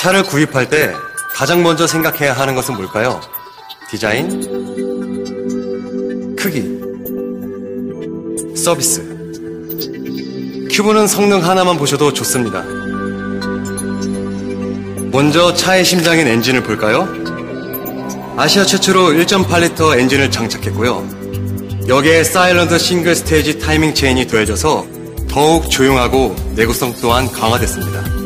차를 구입할 때 가장 먼저 생각해야 하는 것은 뭘까요? 디자인, 크기, 서비스. 큐브는 성능 하나만 보셔도 좋습니다. 먼저 차의 심장인 엔진을 볼까요? 아시아 최초로 1.8리터 엔진을 장착했고요. 여기에 사일런트 싱글 스테이지 타이밍 체인이 더해져서 더욱 조용하고 내구성 또한 강화됐습니다.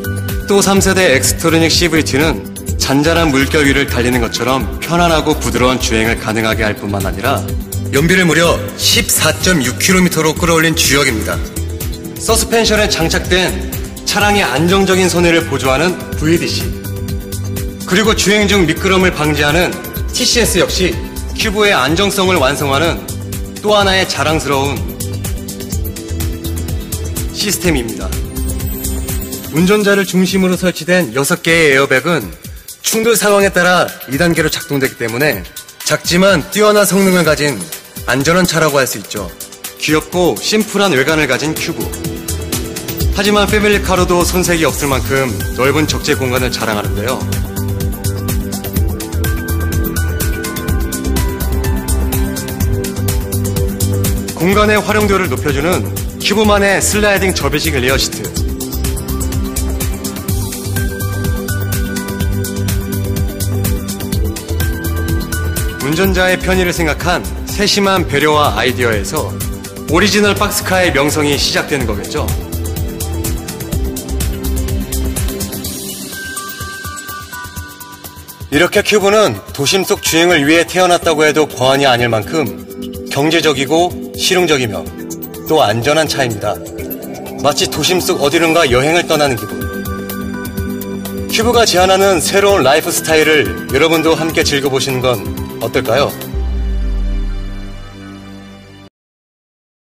또 3세대 엑스트로닉 CVT는 잔잔한 물결 위를 달리는 것처럼 편안하고 부드러운 주행을 가능하게 할 뿐만 아니라 연비를 무려 14.6km로 끌어올린 주역입니다. 서스펜션에 장착된 차량의 안정적인 선회를 보조하는 VDC 그리고 주행 중 미끄럼을 방지하는 TCS 역시 큐브의 안정성을 완성하는 또 하나의 자랑스러운 시스템입니다. 운전자를 중심으로 설치된 6개의 에어백은 충돌 상황에 따라 2단계로 작동되기 때문에 작지만 뛰어난 성능을 가진 안전한 차라고 할 수 있죠. 귀엽고 심플한 외관을 가진 큐브. 하지만 패밀리카로도 손색이 없을 만큼 넓은 적재 공간을 자랑하는데요. 공간의 활용도를 높여주는 큐브만의 슬라이딩 접이식 레어 시트. 운전자의 편의를 생각한 세심한 배려와 아이디어에서 오리지널 박스카의 명성이 시작되는 거겠죠. 이렇게 큐브는 도심 속 주행을 위해 태어났다고 해도 과언이 아닐 만큼 경제적이고 실용적이며 또 안전한 차입니다. 마치 도심 속 어디론가 여행을 떠나는 기분. 큐브가 제안하는 새로운 라이프 스타일을 여러분도 함께 즐겨보시는 건 어떨까요?